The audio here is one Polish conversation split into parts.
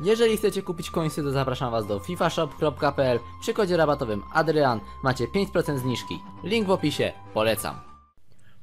Jeżeli chcecie kupić końsy, to zapraszam was do fifashop.pl. Przy kodzie rabatowym Adrian macie 5% zniżki. Link w opisie, polecam.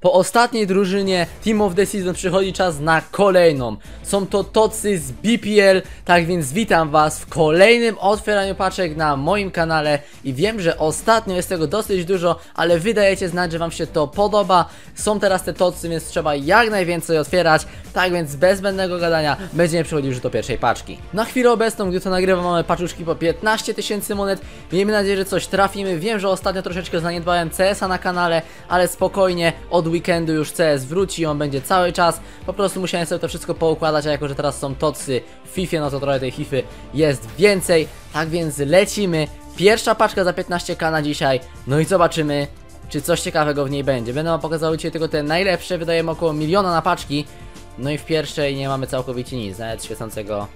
Po ostatniej drużynie Team of the Season przychodzi czas na kolejną. Są to Tocy z BPL, tak więc witam Was w kolejnym otwieraniu paczek na moim kanale i wiem, że ostatnio jest tego dosyć dużo, ale wydajecie znać, że Wam się to podoba. Są teraz te Tocy, więc trzeba jak najwięcej otwierać, tak więc bez zbędnego gadania będziemy przechodzić już do pierwszej paczki. Na chwilę obecną, gdy to nagrywam, mamy paczuszki po 15 tysięcy monet. Miejmy nadzieję, że coś trafimy. Wiem, że ostatnio troszeczkę zaniedbałem CS-a na kanale, ale spokojnie, od weekendu już CS wróci, on będzie cały czas. Po prostu musiałem sobie to wszystko poukładać, a jako, że teraz są tocy w FIFA, no to trochę tej FIFA jest więcej. Tak więc lecimy. Pierwsza paczka za 15k na dzisiaj. No i zobaczymy, czy coś ciekawego w niej będzie. Będę wam pokazał dzisiaj tylko te najlepsze, wydajemy około miliona na paczki. No i w pierwszej nie mamy całkowicie nic, nawet świecącego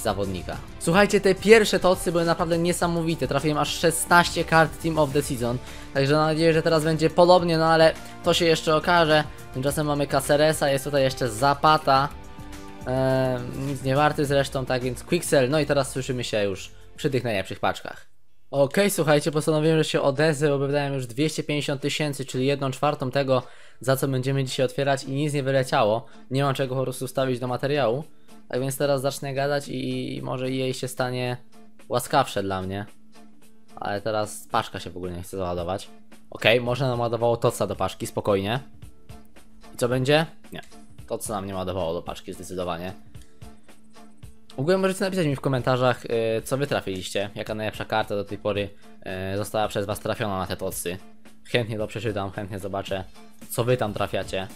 zawodnika. Słuchajcie, te pierwsze tocy były naprawdę niesamowite. Trafiłem aż 16 kart Team of the Season. Także mam nadzieję, że teraz będzie podobnie, no ale to się jeszcze okaże. Tymczasem mamy Caceresa, jest tutaj jeszcze Zapata. Eee, nic nie warty zresztą, tak więc Quixel. No i teraz słyszymy się już przy tych najlepszych paczkach. Okej, słuchajcie, postanowiłem, że się odezwę, bo wydałem już 250 tysięcy, czyli 1 czwartą tego, za co będziemy dzisiaj otwierać i nic nie wyleciało. Nie mam czego po prostu wstawić do materiału. Tak więc teraz zacznę gadać i może jej się stanie łaskawsze dla mnie. Ale teraz paczka się w ogóle nie chce załadować. Okej, może nam ładowało toca do paczki, spokojnie. I co będzie? Nie. To co nam nie ładowało do paczki zdecydowanie. Ogólnie możecie napisać mi w komentarzach, yy, co wy trafiliście, jaka najlepsza karta do tej pory yy, została przez was trafiona na te tocy. Chętnie to przeczytam, chętnie zobaczę, co wy tam trafiacie.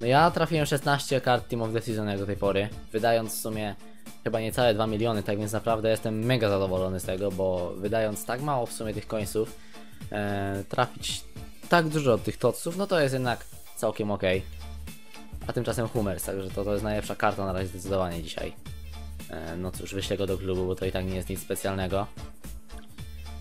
No ja trafiłem 16 kart Team of the Season jak do tej pory, wydając w sumie chyba niecałe 2 miliony, tak więc naprawdę jestem mega zadowolony z tego, bo wydając tak mało w sumie tych końców, e, trafić tak dużo od tych toców, no to jest jednak całkiem ok. A tymczasem Hummers, także to, to jest najlepsza karta na razie zdecydowanie dzisiaj. E, no cóż, wyślę go do klubu, bo to i tak nie jest nic specjalnego.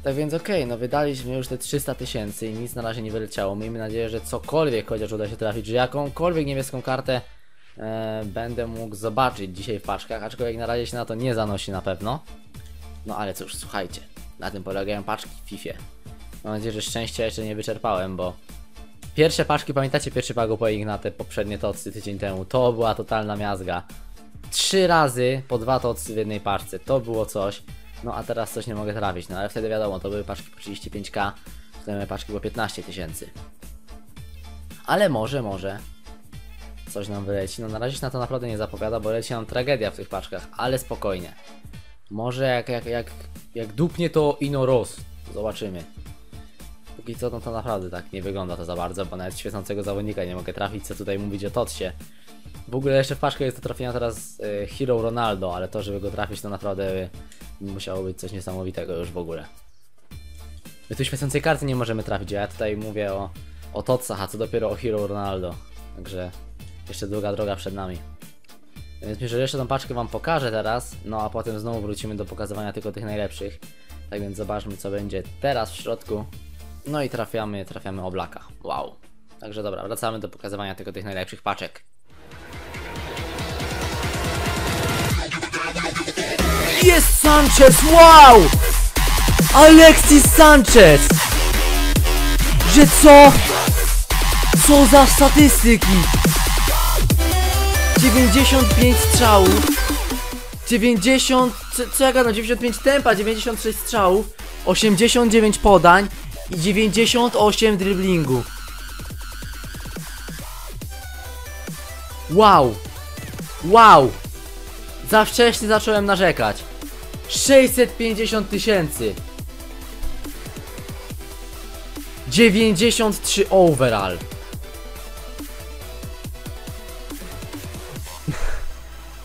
Tak więc okej, okay, no wydaliśmy już te 300 tysięcy i nic na razie nie wyleciało. Miejmy nadzieję, że cokolwiek chociaż uda się trafić, że jakąkolwiek niebieską kartę e, będę mógł zobaczyć dzisiaj w paczkach, aczkolwiek na razie się na to nie zanosi na pewno. No ale cóż, słuchajcie, na tym polegają paczki w FIFA. Mam nadzieję, że szczęścia jeszcze nie wyczerpałem, bo pierwsze paczki, pamiętacie pierwszy pago po na te poprzednie tocy tydzień temu, to była totalna miazga. Trzy razy po dwa tocy w jednej paczce, to było coś. No a teraz coś nie mogę trafić, no ale wtedy wiadomo, to były paczki po 35k, tutaj mamy paczki po 15 tysięcy. Ale może, może coś nam wyleci. No na razie się na to naprawdę nie zapowiada, bo leci nam tragedia w tych paczkach, ale spokojnie. Może jak, jak, jak, jak dupnie to ino roz. Zobaczymy. Póki co no to naprawdę tak nie wygląda to za bardzo, bo nawet świecącego zawodnika nie mogę trafić, co tutaj mówić o Totsie. W ogóle jeszcze w paczkę jest do trafienia teraz y, Hero Ronaldo, ale to żeby go trafić to naprawdę musiało być coś niesamowitego już w ogóle. My tu świecącej karty nie możemy trafić, a ja tutaj mówię o, o Totsach, a co dopiero o Hero Ronaldo. Także jeszcze długa droga przed nami. Więc myślę, że jeszcze tą paczkę wam pokażę teraz, no a potem znowu wrócimy do pokazywania tylko tych najlepszych. Tak więc zobaczmy co będzie teraz w środku. No i trafiamy, trafiamy oblaka. Wow. Także dobra, wracamy do pokazywania tylko tych najlepszych paczek. Jest Sanchez, wow! Alexis Sanchez! Że co? Co za statystyki? 95 strzałów 90... Co, ja gadam? 95 tempa, 96 strzałów 89 podań I 98 driblingu Wow Wow Za wcześnie zacząłem narzekać 650 tysięcy 93 overall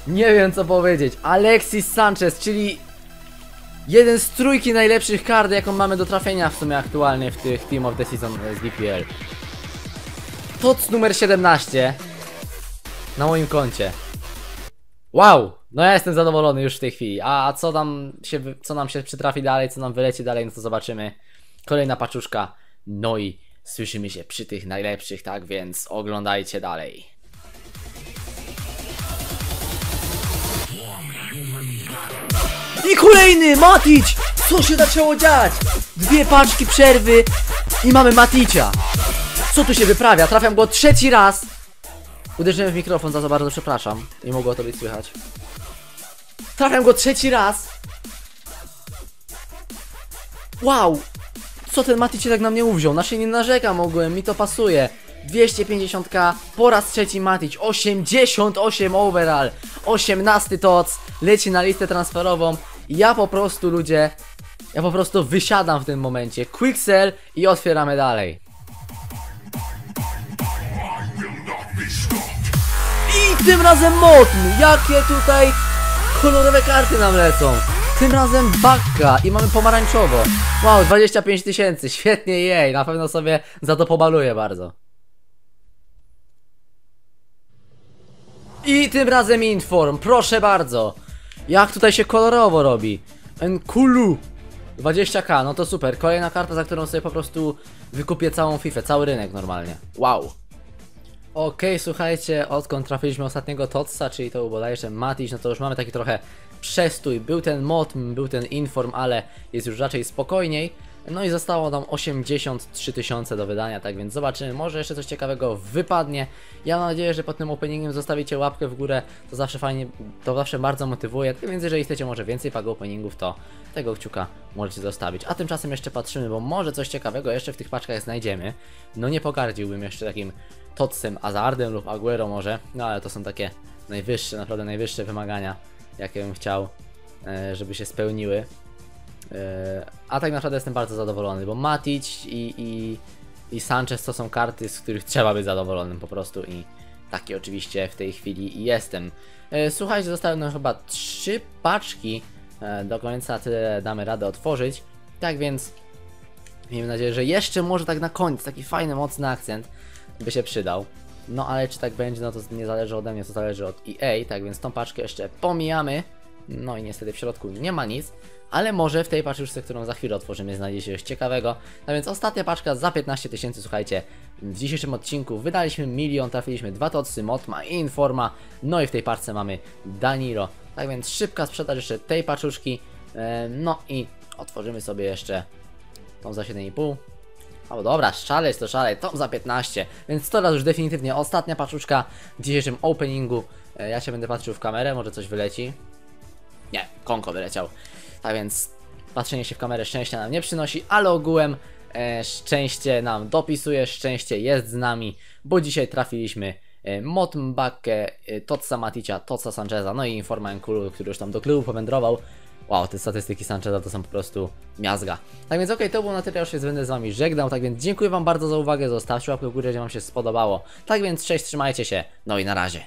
Nie wiem co powiedzieć. Alexis Sanchez, czyli jeden z trójki najlepszych kart, jaką mamy do trafienia w sumie aktualnie w tych Team of the Season z DPL. Toc numer 17 na moim koncie. Wow! No ja jestem zadowolony już w tej chwili. A co nam się, co nam się przytrafi dalej, co nam wyleci dalej, no to zobaczymy. Kolejna paczuszka. No i słyszymy się przy tych najlepszych, tak więc oglądajcie dalej. I kolejny! Matic! Co się zaczęło dziać? Dwie paczki przerwy i mamy Maticia. Co tu się wyprawia? Trafiam go trzeci raz. Uderzyłem w mikrofon, za to bardzo przepraszam. Nie mogło to być słychać. Trafiam go trzeci raz. Wow! Co ten Mati tak na mnie uwziął? Znaczy nie narzekam ogółem, mi to pasuje. 250k, po raz trzeci Matic, 88 overall, 18 tots, leci na listę transferową. Ja po prostu ludzie, ja po prostu wysiadam w tym momencie. Quick sell i otwieramy dalej. Tym razem motn! Jakie tutaj kolorowe karty nam lecą! Tym razem bakka i mamy pomarańczowo. Wow, 25 tysięcy, świetnie jej, na pewno sobie za to pobaluję bardzo. I tym razem inform, proszę bardzo. Jak tutaj się kolorowo robi. Enkulu. 20k, no to super. Kolejna karta, za którą sobie po prostu wykupię całą FIFA, cały rynek normalnie. Wow. Okej, słuchajcie, odkąd trafiliśmy ostatniego Totsa, czyli to był bodajże Matiś, no to już mamy taki trochę przestój. Był ten Motm, był ten Inform, ale jest już raczej spokojniej. No i zostało nam 83 tysiące do wydania, tak więc zobaczymy, może jeszcze coś ciekawego wypadnie. Ja mam nadzieję, że pod tym openingiem zostawicie łapkę w górę, to zawsze fajnie, to zawsze bardzo motywuje. Tak więc jeżeli chcecie może więcej pago openingów, to tego kciuka możecie zostawić. A tymczasem jeszcze patrzymy, bo może coś ciekawego jeszcze w tych paczkach znajdziemy. No nie pogardziłbym jeszcze takim Totsem, Azardem lub Aguero może, no ale to są takie najwyższe, naprawdę najwyższe wymagania, jakie bym chciał, e, żeby się spełniły. E, A tak naprawdę jestem bardzo zadowolony, bo Matic i, i, i Sanchez to są karty, z których trzeba być zadowolonym po prostu i taki oczywiście w tej chwili jestem. E, Słuchajcie, zostały nam chyba trzy paczki, do końca tyle damy radę otworzyć, tak więc miejmy nadzieję, że jeszcze może tak na koniec, taki fajny, mocny akcent by się przydał. No ale czy tak będzie, no to nie zależy ode mnie, to zależy od EA, tak więc tą paczkę jeszcze pomijamy. No i niestety w środku nie ma nic, ale może w tej paczce, którą za chwilę otworzymy, znajdzie się coś ciekawego. A więc ostatnia paczka za 15 tysięcy, słuchajcie, w dzisiejszym odcinku wydaliśmy milion, trafiliśmy dwa totsy, Motma i Informa, no i w tej paczce mamy Danilo. Tak więc szybka sprzedaż jeszcze tej paczuszki, e, no i otworzymy sobie jeszcze tą za 7,5. O dobra, szaleć to szalej, top za 15, więc teraz już definitywnie ostatnia paczuszka w dzisiejszym openingu. E, Ja się będę patrzył w kamerę, może coś wyleci. Nie, konko wyleciał. Tak więc patrzenie się w kamerę szczęścia nam nie przynosi, ale ogółem e, szczęście nam dopisuje, szczęście jest z nami, bo dzisiaj trafiliśmy e, Motmbakke, e, Totsa Maticia, Totsa Sancheza, no i Informa Nkulu, który już tam do klubu powędrował. Wow, te statystyki Sancheza to są po prostu miazga. Tak więc okej, to było na tyle, już się będę z wami żegnał, tak więc dziękuję wam bardzo za uwagę, zostawcie łapkę w górę, jeżeli wam się spodobało. Tak więc cześć, trzymajcie się, no i na razie.